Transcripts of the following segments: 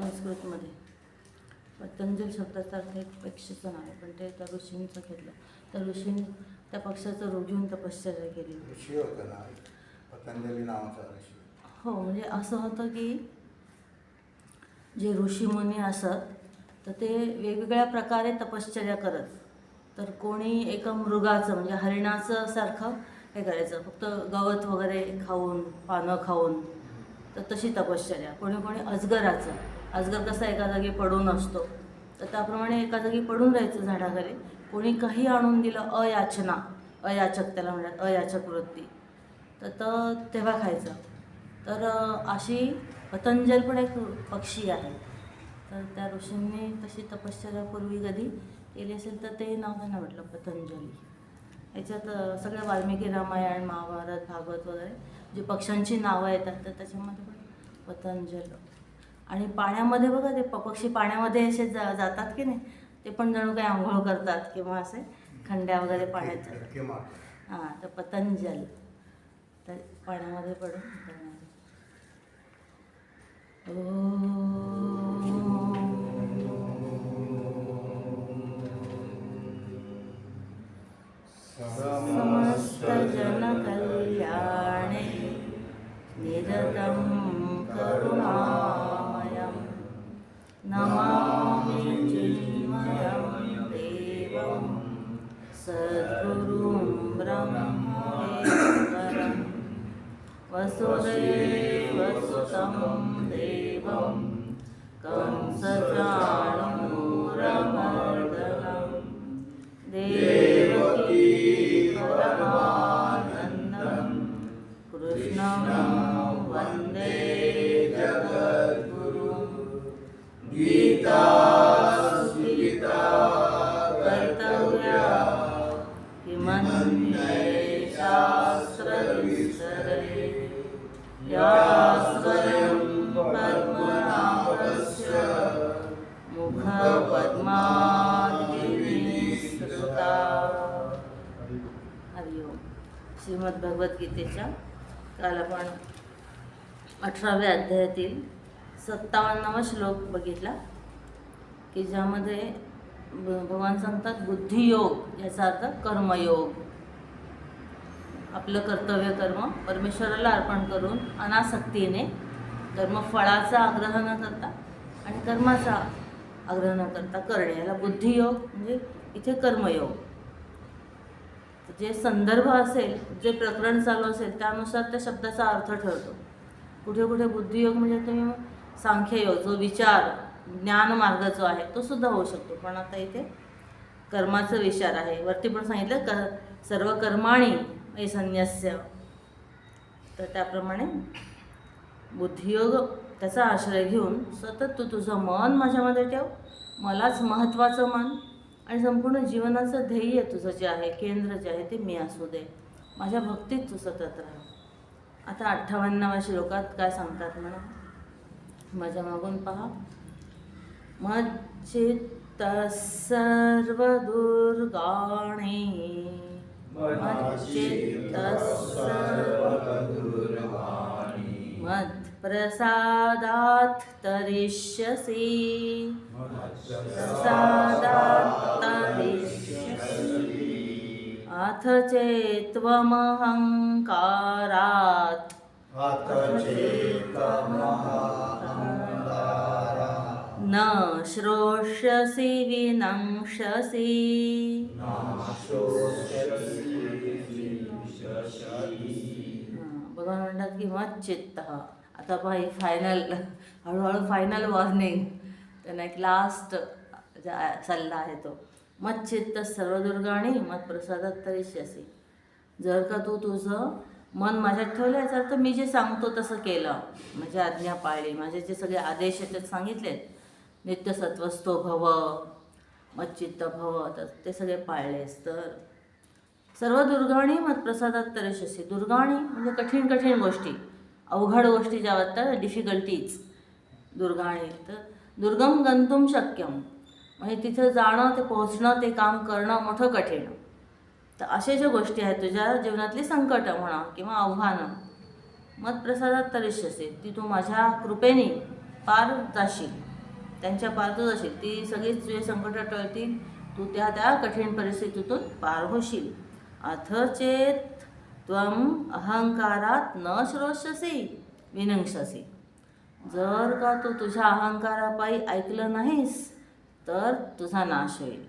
संस्कृतमध्ये. पतंजल शब्दाचा अर्थ एक पक्षीचं नाव आहे. पण ते त्या ऋषींचं घेतलं. त्या ऋषींनी त्या पक्षाचं घेऊन तपश्चर्या केली. ऋषी होतं ना पतंजली नावाचा ऋषी. हो म्हणजे असं होतं की जे ऋषीमुनी असत तर ते वेगवेगळ्या प्रकारे तपश्चर्या करत. तर कोणी एका मृगाचं म्हणजे हरिणाचं सारखं हे करायचं. फक्त गवत वगैरे खाऊन पानं खाऊन तर तशी तपश्चर्या. कोणी कोणी अजगराचं. आजगर कसा एका जागी पडून असतो तर त्याप्रमाणे एका जागी पडून राहायचं झाडाखाली. कोणी काही आणून दिलं अयाचना अयाचक त्याला म्हणतात अयाचक वृत्ती. तर तर तेव्हा खायचं. तर अशी पतंजल पण एक पक्षी आहे. तर त्या ऋषींनी तशी तपश्चर्यापूर्वी कधी केली असेल तर ते नाव त्यांना म्हटलं पतंजली. याच्यात अ, सगळ्या वाल्मिकी रामायण महाभारत भागवत वगैरे जी पक्ष्यांची नावं येतात तर त्याच्यामध्ये पण पतंजल. आणि पाण्यामध्ये बघा ते प- पक्षी पाण्यामध्ये असे जा जातात की नाही ते पण जणू काही आंघोळ करतात किंवा असे खंड्या वगैरे मारतात. हां तर पतंजल. तर पाण्यामध्ये पडून करणार. श्रीमद भगवद्गीतेच्या काल आपण अठराव्या अध्यायातील सत्तावन्नावा श्लोक बघितला की ज्यामध्ये भ- भगवान सांगतात बुद्धियोग याचा अर्थ कर्मयोग. आपलं कर्तव्य कर्म परमेश्वराला अर्पण करून अनासक्तीने कर्मफळाचा आग्रह न करता आणि कर्माचा आग्रह न करता करणे. याला बुद्धियोग म्हणजे इथे कर्मयोग. जे संदर्भ असेल जे प्रकरण चालू असेल त्यानुसार त्या शब्दाचा अर्थ ठरतो. कुठे कुठे बुद्धियोग म्हणजे तुम्ही सांख्ययोग जो विचार ज्ञानमार्ग जो आहे तो सुद्धा होऊ शकतो. पण आता इथे कर्माचा विचार आहे. वरती पण सांगितलं क सर्व कर्माणी हे संन्यास्य. तर त्याप्रमाणे बुद्धियोग त्याचा आश्रय घेऊन सतत तू तुझं मन माझ्यामध्ये ठेव. मलाच महत्त्वाचं मन. आणि संपूर्ण जीवनाचं ध्येय तुझं जे आहे केंद्र जे आहे ते मी असू दे. माझ्या भक्तीत तू सतत राहा. आता अठ्ठावन्नाव्या श्लोकात काय सांगतात म्हणा माझ्या मागून पहा. मच्चित्त सर्व दुर्गाणे मच्चित्त मत्प्रसादात् तरिष्यसि प्रसादात् तरिष्यसि अथ चेत्त्वमहङ्कारात्। न श्रोष्यसि हां, भगवान म्हणतात की मत चित्त आता पहा फायनल हळूहळू फायनल वॉर्निंग त्यांना एक लास्ट सल्ला आहे तो. मत चित्त सर्व दुर्गाणी मत प्रसादात तरिष्यसी जर का तू तुझं मन माझ्यात ठेवलं याचा अर्थ मी जे सांगतो तसं केलं. माझी आज्ञा पाळली. माझे जे सगळे आदेश याच्यात सांगितलेत. नित्यसत्वस्तो भव मच्चित्त भव तर ते सगळे पाळलेस तर. सर्व दुर्गाणी मत प्रसादात तरीशी दुर्गाणी म्हणजे कठीण कठीण गोष्टी. अवघड गोष्टी ज्या वाटतात डिफिकल्टीज दुर्गाणी तर दुर्गम गंतुम शक्यम. म्हणजे तिथं जाणं ते पोहोचणं ते काम करणं मोठं कठीण. तर अशा ज्या गोष्टी आहेत तुझ्या जीवनातली संकटं म्हणा किंवा आव्हानं मत मतप्रसादात तरिष्यसे ती तू माझ्या कृपेने पार जाशील. त्यांच्या पारतच जाशील. ती सगळीच तुझे संकटं टळतील. तू त्या त्या कठीण परिस्थितीतून पार होशील. अथ चेत त्वम अहंकारात न श्रोषसी विनंक्षसी जर का तू तुझ्या अहंकारापायी ऐकलं नाहीस तर तुझा नाश होईल।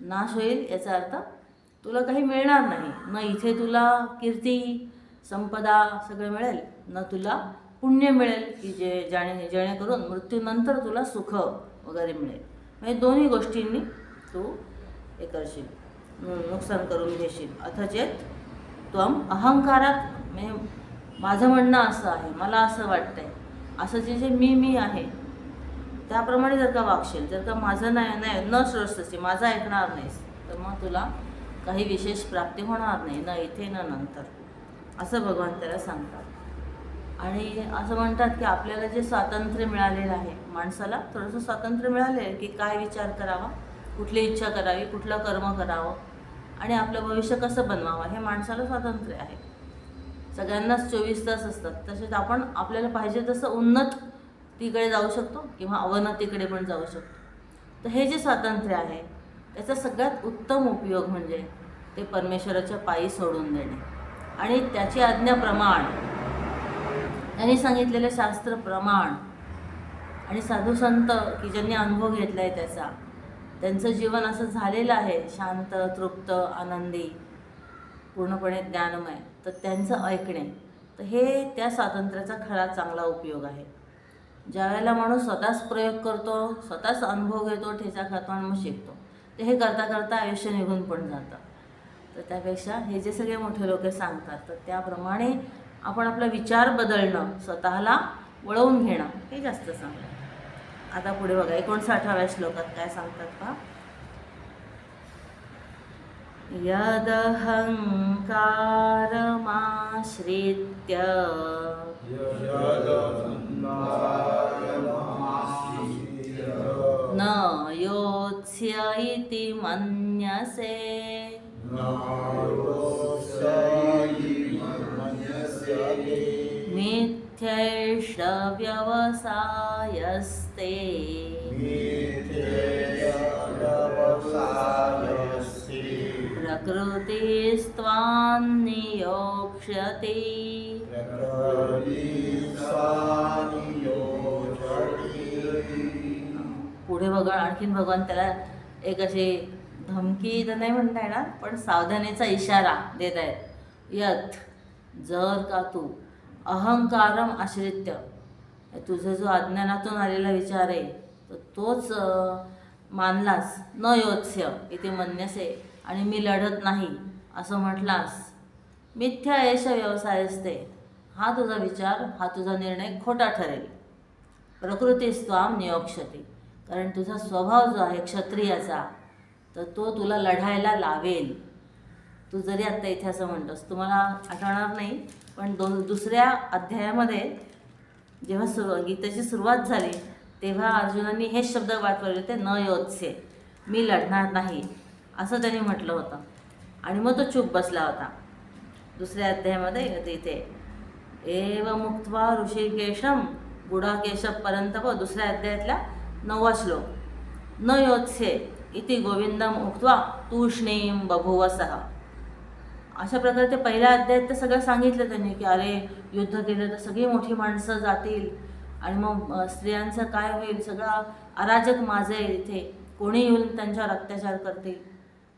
नाश होईल याचा अर्थ तुला काही मिळणार नाही. न इथे तुला कीर्ती संपदा सगळं मिळेल. न तुला पुण्य मिळेल की जे जाणे जेणेकरून मृत्यूनंतर तुला सुख वगैरे मिळेल. म्हणजे दोन्ही गोष्टींनी तू हे करशील. नुकसान करून घेशील. अथचेत त्वम अहंकारात म्हणजे माझं म्हणणं असं आहे मला असं वाटतंय. असं जे जे मी मी आहे त्याप्रमाणे जर का वागशील जर का माझं नाही नाही न श्रेष्ठची माझं ऐकणार नाहीस तर मग तुला काही विशेष प्राप्ती होणार नाही ना इथे न नंतर. असं भगवान त्याला सांगतात. आणि असं म्हणतात की आपल्याला जे स्वातंत्र्य मिळालेलं आहे माणसाला थोडंसं स्वातंत्र्य मिळालेलं आहे की काय विचार करावा? कुठली इच्छा करावी? कुठलं कर्म करावं? आणि आपलं भविष्य कसं बनवावं हे माणसाला स्वातंत्र्य आहे. सगळ्यांनाच चोवीस तास असतात. तसेच आपण आपल्याला पाहिजे तसं उन्नत तिकडे जाऊ शकतो किंवा अवनतीकडे पण जाऊ शकतो. तर हे जे स्वातंत्र्य आहे त्याचा सगळ्यात उत्तम उपयोग म्हणजे ते परमेश्वराच्या पायी सोडून देणे. आणि त्याची आज्ञा प्रमाण त्यांनी सांगितलेले शास्त्र प्रमाण आणि साधू संत की ज्यांनी अनुभव घेतला आहे त्याचा त्यांचं जीवन असं झालेलं आहे शांत तृप्त आनंदी पूर्णपणे ज्ञानमय. तर त्यांचं ऐकणे. तर हे त्या स्वातंत्र्याचा खरा चांगला उपयोग आहे. ज्या वेळेला माणूस स्वतःच प्रयोग करतो स्वतःच अनुभव घेतो ठेचा खातो आणि मग शिकतो. तर हे करता करता आयुष्य निघून पण जातं. तर त्यापेक्षा हे जे सगळे मोठे लोक सांगतात तर त्याप्रमाणे आपण आपला विचार बदलणं स्वतःला वळवून घेणं हे जास्त चांगलं आता पुढे बघा एकोणसाठाव्या श्लोकात काय सांगतात का यदहङ्कारमाश्रित्य न योत्स्य इति मन्यसे मिथ्यैषव्यवसायस्ते प्रकृतिस्त्वान्नियोक्ष्यति। पुढे बघा आणखीन भगवान त्याला एक अशी धमकी तर नाही म्हणता येणार पण सावधानीचा इशारा देत आहेत. यथ जर का तू अहंकारम आश्रित्य तुझा जो अज्ञानातून आलेला विचार आहे तर तोच मानलास. न योत्स्य इथे म्हणण्यासे आणि मी लढत नाही असं म्हटलास. मिथ्या यश व्यवसाय असते. हा तुझा विचार हा तुझा निर्णय खोटा ठरेल. प्रकृतीस्त्वाम नियोक्षते. कारण तुझा स्वभाव जो आहे क्षत्रियाचा तर तो तुला लढायला लावेल. तू जरी आत्ता इथे असं म्हणतोस तुम्हाला आठवणार नाही पण दोन दुसऱ्या अध्यायामध्ये जेव्हा सुरू गीताची सुरुवात झाली तेव्हा अर्जुनांनी हेच शब्द वापरले होते न योत्से मी लढणार नाही असं त्याने म्हटलं होतं. आणि मग तो चूप बसला होता. दुसऱ्या अध्यायामध्ये तिथे एव मुक्त्वा ऋषिकेशम गुडाकेशपर्यंत व दुसऱ्या अध्यायातला नववा श्लोक. न योत्से इति गोविंदम उक्त्वा तूष्णीम बभुवसः. अशा प्रकारे ते पहिल्या अध्यायात ते सगळं सांगितलं त्यांनी की अरे युद्ध केलं तर सगळी मोठी माणसं जातील आणि मग स्त्रियांचं काय होईल? सगळं अराजक माजेल इथे. कोणी येऊन त्यांच्यावर अत्याचार करतील?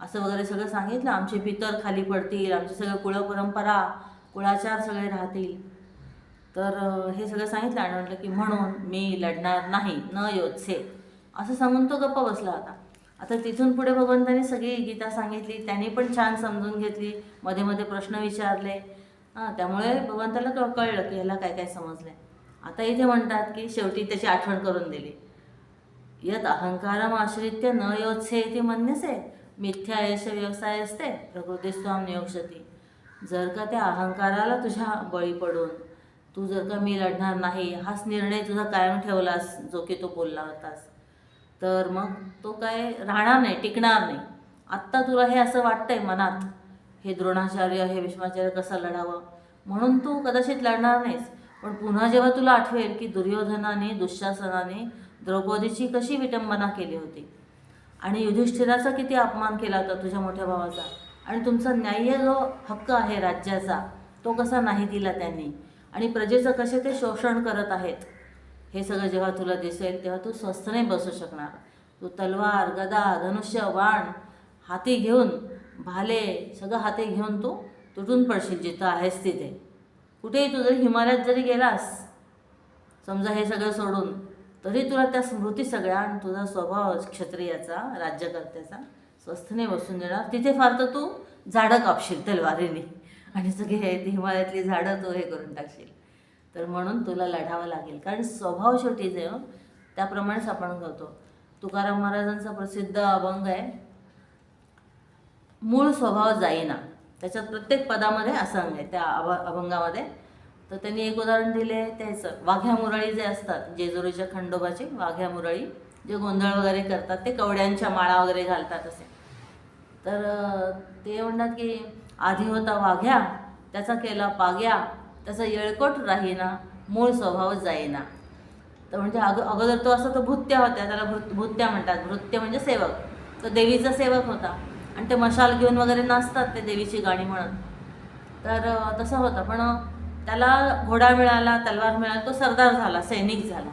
असं वगैरे सगळं सांगितलं. आमचे पितर खाली पडतील आमचे सगळं कुळपरंपरा कुळाचार सगळे राहतील. तर हे सगळं सांगितलं आणि म्हटलं की म्हणून मी लढणार नाही. न योत्से. असं सांगून तो गप्प बसला होता आता तिथून पुढे भगवंताने सगळी गीता सांगितली त्यांनी पण छान समजून घेतली मध्ये मध्ये प्रश्न विचारले. हां त्यामुळे भगवंताला क- कळलं की ह्याला काय काय समजलं आता इथे म्हणतात की शेवटी त्याची आठवण करून दिली. यत अहंकारम आश्रित्य न योत्से इथे मन्यसे मिथ्या यश व्यवसाय असते प्रकृतीस्वाम नियोक्षती. जर का त्या अहंकाराला तुझ्या बळी पडून तू जर का मी लढणार नाही हाच निर्णय तुझा कायम ठेवलास जो की तो बोलला होतास. तर मग तो काय राहणार नाही टिकणार नाही. आत्ता तुला हे असं वाटतंय मनात हे द्रोणाचार्य हे भीष्माचार्य कसं लढावं? म्हणून तू कदाचित लढणार नाहीस. पण पुन्हा जेव्हा तुला आठवेल की दुर्योधनाने दुःशासनाने द्रौपदीची कशी विटंबना केली होती. आणि युधिष्ठिराचा किती अपमान केला होता तुझ्या मोठ्या भावाचा. आणि तुमचा न्याय्य जो हक्क आहे राज्याचा तो कसा नाही दिला त्यांनी. आणि प्रजेचं कसे ते शोषण करत आहेत. हे सगळं जेव्हा तुला दिसेल तेव्हा तू स्वस्थ नाही बसू शकणार. तू तलवार गदा धनुष्य बाण हाती घेऊन भाले सगळं हाती घेऊन तू तुटून पडशील जिथं आहेस तिथे. कुठेही तू जरी हिमालयात जरी गेलास समजा हे सगळं सोडून तरी तुला त्या स्मृती सगळ्या आणि तुझा स्वभाव क्षत्रियाचा राज्यकर्त्याचा स्वस्थने बसून देणार. तिथे फार तर तू झाडं कापशील तलवारीने. आणि सगळे हे हिमालयातली झाडं तू हे करून टाकशील. तर म्हणून तुला लढावं लागेल. कारण स्वभाव शेवटी जे हो, त्याप्रमाणेच आपण करतो तुकाराम महाराजांचा प्रसिद्ध अभंग आहे मूळ स्वभाव जाईना. त्याच्यात प्रत्येक पदामध्ये असंग आहे त्या अभ अभंगामध्ये. तर त्यांनी एक उदाहरण दिले त्याचं वाघ्या मुरळी जे असतात जेजुरीच्या खंडोबाची वाघ्या मुरळी जे गोंधळ वगैरे करतात ते कवड्यांच्या माळा वगैरे घालतात असे. तर ते म्हणतात की आधी होता वाघ्या त्याचा केला पाग्या त्याचा येळकोट राहीना मूळ स्वभाव जाईना. तर म्हणजे अगो अगोदर तो असं तो भुत्या होत्या त्याला भृत भुत्या म्हणतात. भृत्य म्हणजे सेवक. तो देवीचा सेवक होता. आणि ते मशाल घेऊन वगैरे नाचतात ते देवीची गाणी म्हणत तर तसं होतं. पण त्याला घोडा मिळाला तलवार मिळाला तो सरदार झाला सैनिक झाला.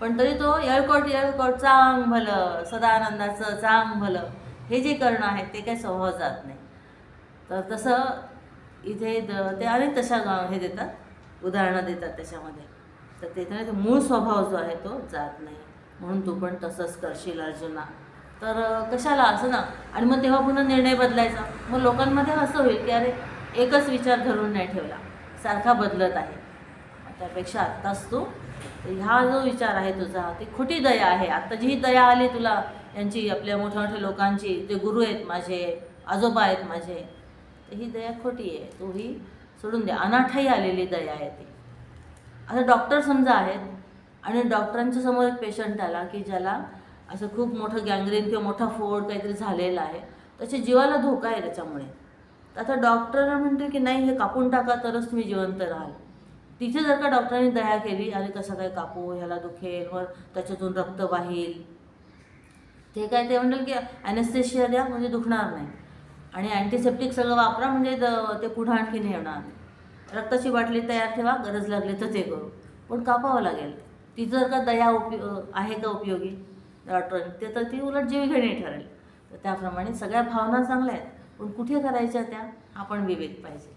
पण तरी तो येळकोट येळकोट चांग भलं सदानंदाचं चांग भलं हे जे करणं आहे ते काही स्वभाव जात नाही. तर तसं इथे द- ते अनेक तशा गा- हे देतात उदाहरणं देतात त्याच्यामध्ये. तर ते तर मूळ स्वभाव जो आहे तो जात नाही. म्हणून तू पण तसंच करशील अर्जुना. तर कशाला असं ना आणि मग तेव्हा पुन्हा निर्णय बदलायचा. मग लोकांमध्ये असं होईल की अरे एकच विचार धरून नाही ठेवला. सारखा बदलत आहे. त्यापेक्षा आत्ताच तू ह्या जो विचार आहे तुझा ती खोटी दया आहे. आत्ता जी ही दया आली तुला यांची आपल्या मोठ्या मोठ्या लोकांची ते गुरु आहेत माझे आजोबा आहेत माझे ही दया खोटी आहे. तो ही सोडून द्या अनाठाई आलेली दया आहे ती. आता डॉक्टर समजा आहेत आणि डॉक्टरांच्या समोर एक पेशंट आला की ज्याला असं खूप मोठं गँग्रेन किंवा मोठा फोड काहीतरी झालेला आहे. त्याच्या जीवाला धोका आहे त्याच्यामुळे. तर आता डॉक्टर म्हणते की नाही हे कापून टाका तरच तुम्ही जिवंत राहाल. तिथे जर का डॉक्टरांनी दया केली अरे कसं काय कापू ह्याला दुखेल वर त्याच्यातून रक्त वाहील. ते काय ते म्हणलं की ॲनेस्थेशिया द्या म्हणजे दुखणार नाही. आणि अँटीसेप्टिक सगळं वापरा म्हणजे द- ते पुढं आणखीन हे होणार रक्ताची बाटली तयार ठेवा गरज लागली तर ते करू. पण कापावं लागेल. ती जर का दया उपयो आहे का उपयोगी? डॉक्टरांनी ते तर ती उलट जीवघेणी ठरेल. तर त्याप्रमाणे सगळ्या भावना चांगल्या आहेत. पण कुठे करायच्या त्या? आपण विवेक पाहिजे.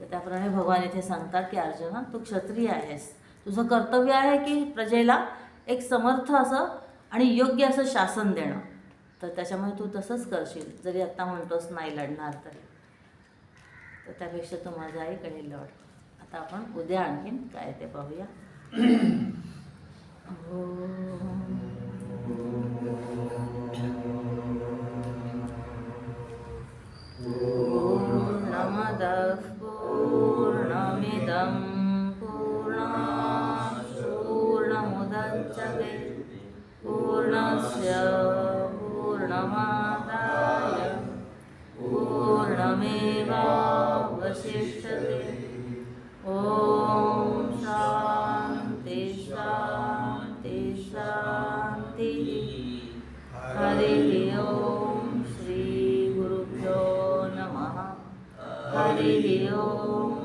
तर त्याप्रमाणे भगवान इथे सांगतात की अर्जुना तू क्षत्रिय आहेस. तुझं कर्तव्य आहे की प्रजेला एक समर्थ असं आणि योग्य असं शासन देणं. तर त्याच्यामुळे तू तसंच करशील. जरी आत्ता म्हणतोस नाही लढणार तरी. तर त्यापेक्षा तू माझा ऐक आणि लढ. आता आपण उद्या आणखीन काय ते पाहूया. शान्ति शान्तिः। हरिः ॐ श्रीगुरुभ्यो नमः। हरिः ॐ